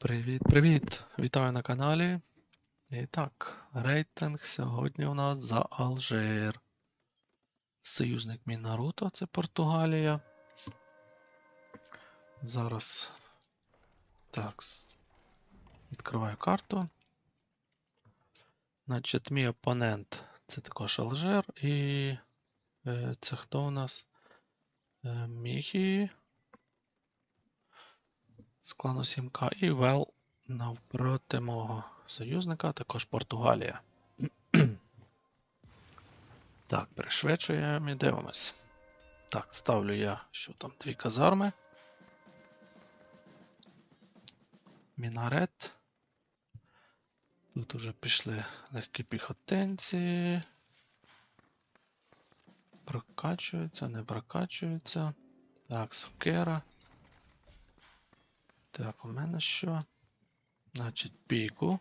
Привіт-привіт! Вітаю на каналі. І так, рейтинг сьогодні у нас за Алжир. Союзник мій Наруто, це Португалія. Зараз. Так. Відкриваю карту. Значить, мій опонент це також Алжир. І е, це хто у нас? Е, Міхі. З клану 7К і Вел навпроти мого союзника, також Португалія. так, перешвидшуємо і дивимось. Так, ставлю я, що там, дві казарми. Мінарет. Тут уже пішли легкі піхотинці. Прокачуються, не прокачуються. Так, сокира. Так, у мене що? Значить, піку.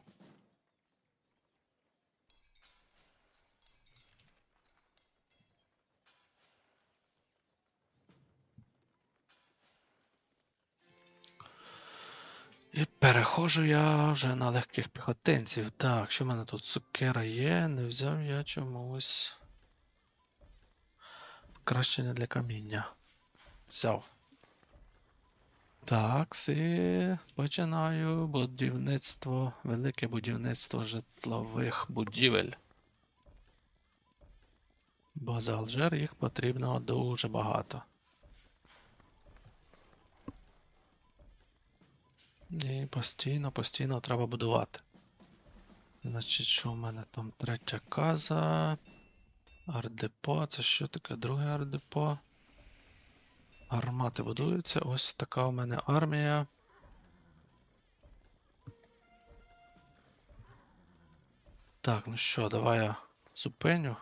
І переходжу я вже на легких піхотинців. Так, що в мене тут цукера є? Не взяв я чомусь. Покращення для каміння. Взяв. Так, і починаю будівництво, велике будівництво житлових будівель. Бо за Алжир їх потрібно дуже багато. І постійно, постійно треба будувати. Значить, що в мене там третя каза. Ардепо. Це що таке друге ардепо? Армати будуються. Ось така у мене армія. Так, ну що, давай я зупиню.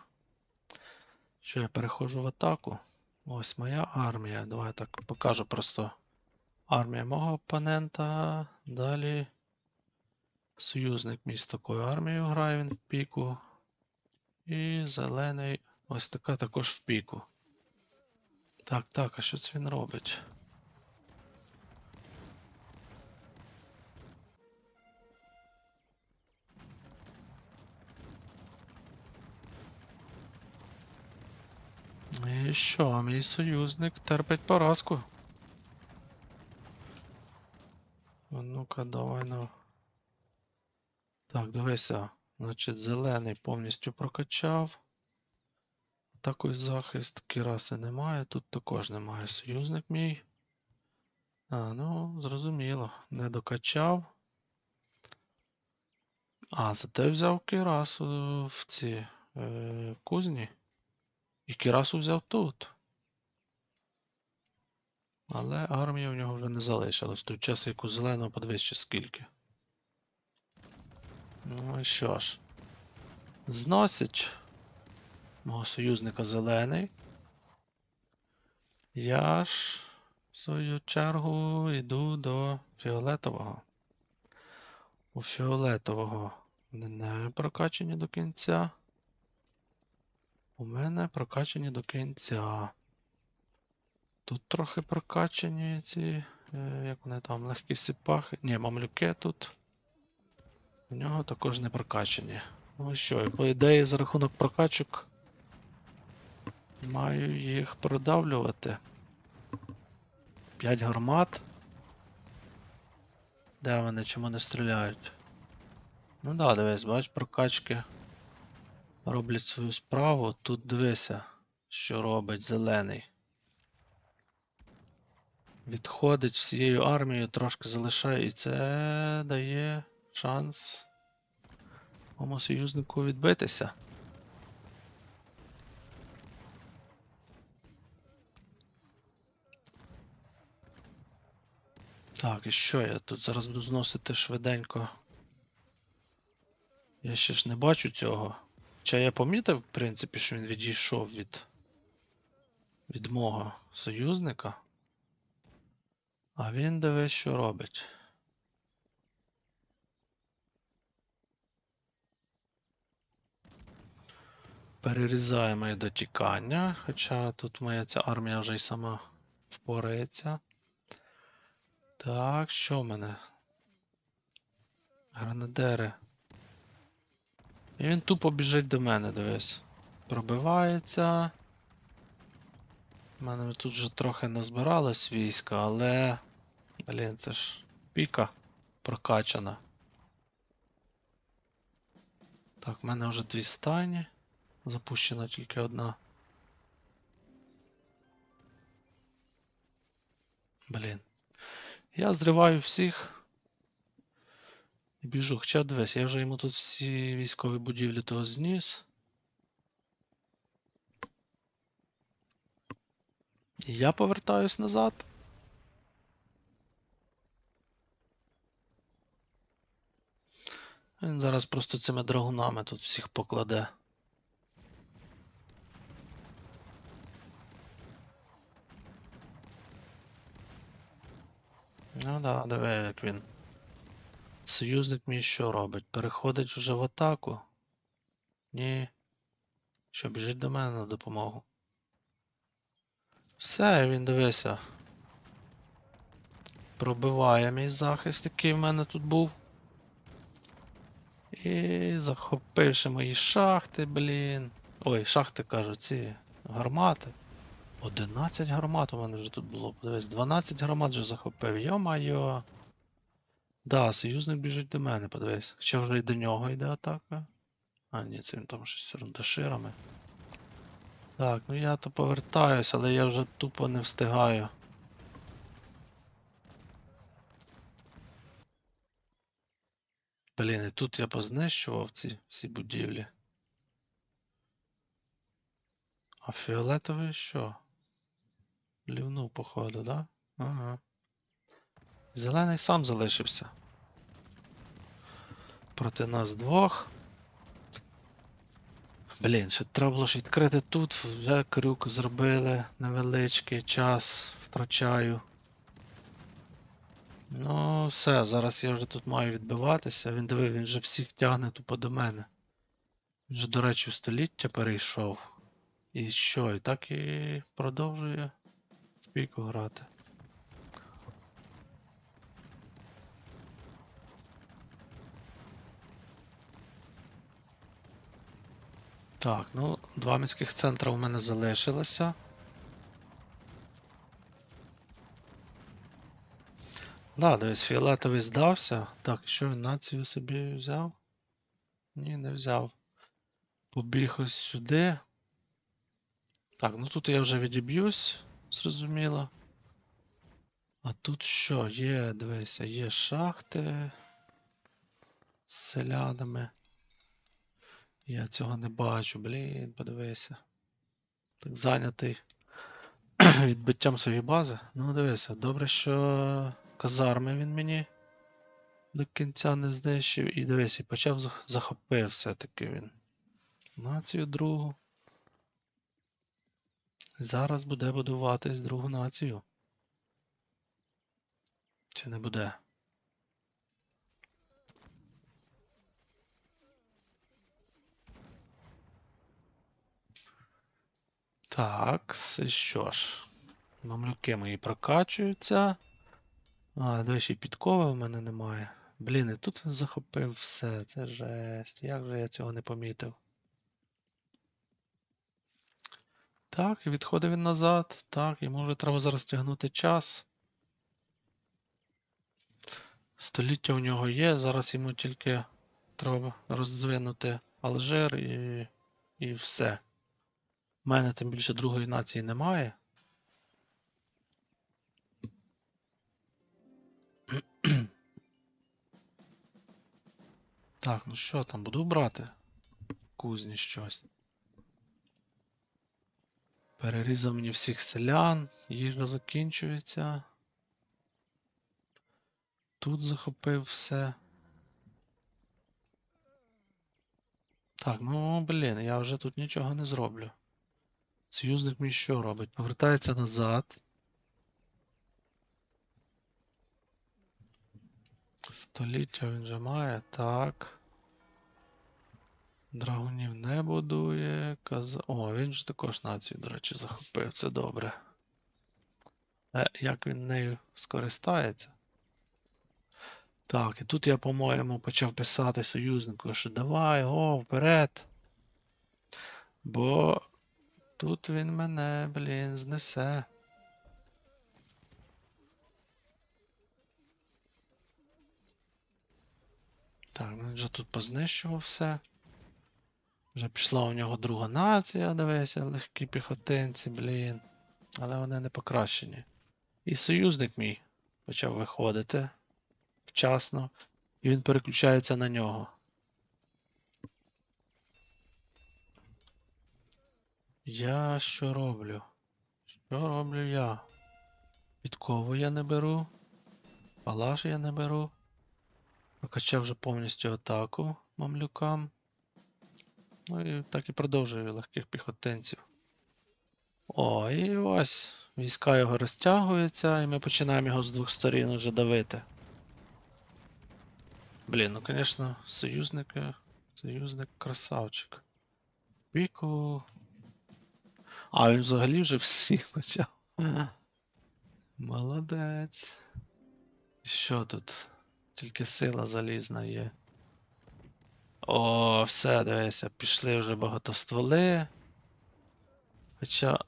Що я переходжу в атаку. Ось моя армія. Давай я так покажу просто армія мого опонента. Далі. Союзник мій з такою армією грає він в піку. І зелений ось така також в піку. Так, так, а що це він робить? І що, мій союзник терпить поразку. А ну-ка, давай на. Так, дивися. Значить, зелений повністю прокачав. Такий захист Кіраси немає, тут також немає союзник мій. А, ну, зрозуміло. Не докачав. А, зате взяв Кірасу в ці е, в кузні. І Кірасу взяв тут. Але армії в нього вже не залишилось. Той час, як у зеленого подивись скільки. Ну і що ж. Зносить мого союзника зелений. Я ж, в свою чергу, йду до фіолетового. У фіолетового не прокачані до кінця. У мене прокачані до кінця. Тут трохи прокачані ці, е, як вони там, легкі сипахи. Ні, мамлюки тут. У нього також не прокачані. Ну і що, і по ідеї, за рахунок прокачок маю їх продавлювати. 5 гармат. Де вони чому не стріляють? Ну да, дивись, бач, прокачки роблять свою справу. Тут дивися, що робить зелений. Відходить всією армією, трошки залишає, і це дає шанс моєму союзнику відбитися. Так, і що я тут зараз буду зносити швиденько. Я ще ж не бачу цього. Хоча я помітив, в принципі, що він відійшов від, від мого союзника. А він дивись, що робить. Перерізає моє дотікання, хоча тут моя ця армія вже й сама впорається. Так, що в мене? Гранадери. І він тупо біжить до мене, дивись. Пробивається. У мене тут вже трохи назбиралось війська, але. Блін, це ж піка прокачана. Так, в мене вже дві стайні. Запущена тільки одна. Блін. Я зриваю всіх. І біжу. Хоча дивись, я вже йому тут всі військові будівлі того зніс. І я повертаюсь назад. Він зараз просто цими драгунами тут всіх покладе. Ну да, диви, як він. Союзник мій що робить? Переходить вже в атаку? Ні. Що, біжить до мене на допомогу? Все, він дивися. Пробиває мій захист, який в мене тут був. І захопивши мої шахти, блін. Ой, шахти кажу, ці гармати. 11 гармат у мене вже тут було. Подивись, 12 гармат вже захопив. Йо-майо. Да, союзник біжить до мене, подивись. Хоча вже і до нього йде атака. А, ні, це він там щось з рундаширами. Так, ну я то повертаюсь, але я вже тупо не встигаю. Блін, і тут я познищував ці всі будівлі. А фіолетовий що? Лівнув, походу, да? Ага. Зелений сам залишився. Проти нас двох. Блін, ще треба було ж відкрити тут, вже крюк зробили невеличкий час, втрачаю. Ну, все, зараз я вже тут маю відбиватися. Він диви, він вже всіх тягне тупо до мене. Він вже, до речі, в століття перейшов. І що, і так і продовжує в грати. Так, ну, два міських центра у мене залишилося. Да, дивись, фіолетовий здався. Так, що він націю собі взяв? Ні, не взяв. Побіг ось сюди. Так, ну тут я вже відіб'юсь, зрозуміло. А тут що? Є, дивися, є шахти з селянами. Я цього не бачу, блін, подивися. Так зайнятий відбиттям своєї бази. Ну, дивися, добре, що казарми він мені до кінця не знищив. І дивись, і почав захопив все-таки він. Націю другу. Зараз буде будуватись другу націю. Чи не буде? Так, що ж? Мамлюки мої прокачуються. А, до речі, підкови в мене немає. Блін, і тут захопив все. Це жесть. Як же я цього не помітив? Так, і відходить він назад. Так, йому вже треба зараз тягнути час. Століття у нього є, зараз йому тільки треба роздвинути Алжир і, і все. У мене тим більше другої нації немає. Так, ну що там, буду брати кузні щось. Перерізав мені всіх селян, їжа закінчується. Тут захопив все. Так, ну блін, я вже тут нічого не зроблю. Союзник мій що робить? Повертається назад. Століття він же має, так. Драгунів не будує. Каза... О, він же також націю, до речі, захопив, це добре. Е, як він нею скористається? Так, і тут я, по-моєму, почав писати союзнику, що давай, о, вперед. Бо тут він мене, блін, знесе. Так, він вже тут познищував все. Вже пішла у нього друга нація, дивися, легкі піхотинці, блін. Але вони не покращені. І союзник мій почав виходити вчасно, і він переключається на нього. Я що роблю? Що роблю я? Підкову я не беру. Палаш я не беру. Прокачав вже повністю атаку мамлюкам. Ну і так і продовжую легких піхотинців. О, і ось війська його розтягуються, і ми починаємо його з двох сторін уже давити. Блін, ну звісно, союзники. Союзник красавчик. В піку. А, він взагалі вже всіх почав. Молодець. Що тут? Тільки сила залізна є. О, все, дивися, пішли вже багатостволи. Хоча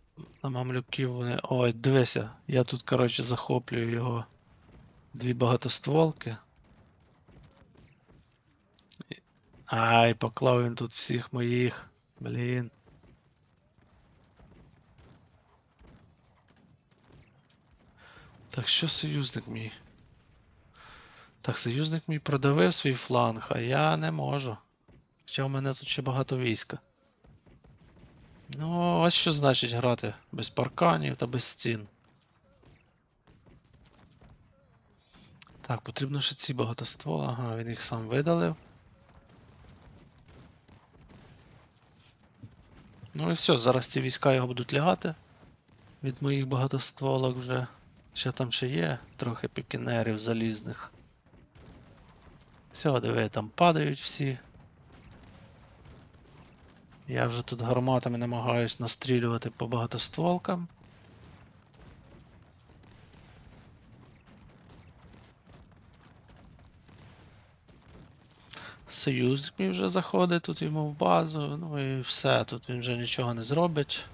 на мамлюків вони. Ой, дивися, я тут, коротше, захоплюю його дві багатостволки. Ай, поклав він тут всіх моїх. Блін. Так, що союзник мій? Так, союзник мій продавив свій фланг, а я не можу. Хоча в мене тут ще багато війська. Ну, ось що значить грати без парканів та без стін. Так, потрібно ще ці багатостволи. Ага, він їх сам видалив. Ну і все, зараз ці війська його будуть лягати. Від моїх багатостволок вже. Ще там ще є трохи пікінерів залізних. Все, диви, там падають всі. Я вже тут гарматами намагаюсь настрілювати по багатостволкам. Союзник мій вже заходить тут йому в базу, ну і все, тут він вже нічого не зробить.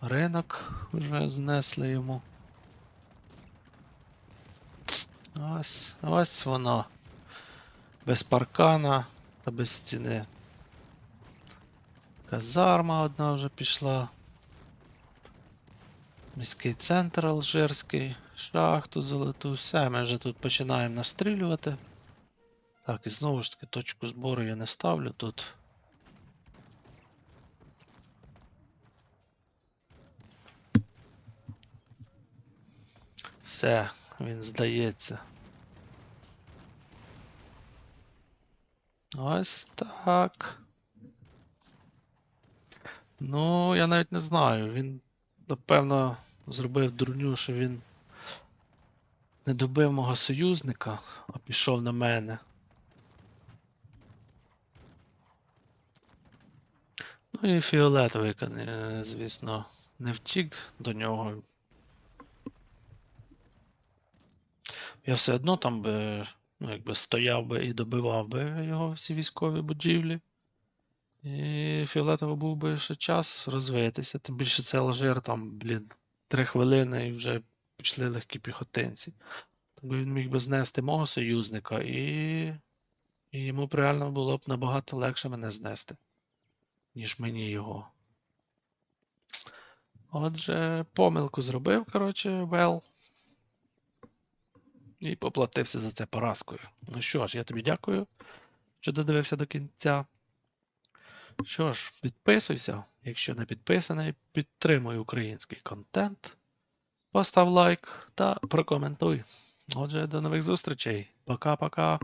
Ринок вже знесли йому. Ось, ось воно. Без паркана та без стіни. Казарма одна вже пішла. Міський центр Алжирський, шахту золоту, все, ми вже тут починаємо настрілювати. Так, і знову ж таки точку збору я не ставлю тут. Все, він здається. Ось так. Ну, я навіть не знаю. Він, напевно, зробив дурню, що він не добив мого союзника, а пішов на мене. Ну і фіолетовий, звісно, не втік до нього. Я все одно там би, ну, якби стояв би і добивав би його всі військові будівлі. І фіолетово був би ще час розвитися. Тим більше це Алжир, там, блін, три хвилини і вже пішли легкі піхотинці. Тому він міг би знести мого союзника, і, і йому б реально було б набагато легше мене знести, ніж мені його. Отже, помилку зробив, коротше, Вел. І поплатився за це поразкою. Ну що ж, я тобі дякую, що додивився до кінця. Що ж, підписуйся, якщо не підписаний, підтримуй український контент, постав лайк та прокоментуй. Отже, до нових зустрічей. Пока-пока.